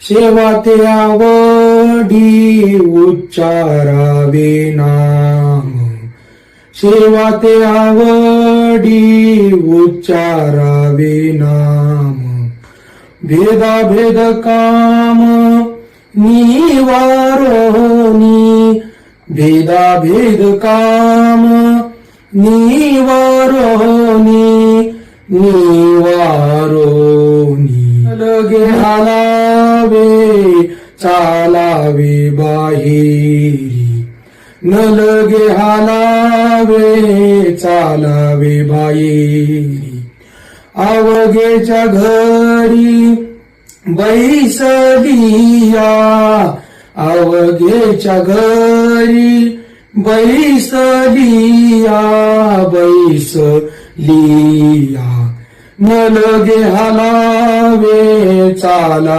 सेवा ते आवडी उच्चारावे नाम सेवा ते आवडी उच्चारावे नाम भेदा भेद काम निवारोनी भेदा भेद काम निवारोनी निवारोनी लगे जावे चालावे बाहेरी. न लगे हालावे चालावे बाहेरी. आवगेच्या घरी बैसलिया. अवघेच्या घरी बैसलिया बैसलिया. न लगे हलावे चाला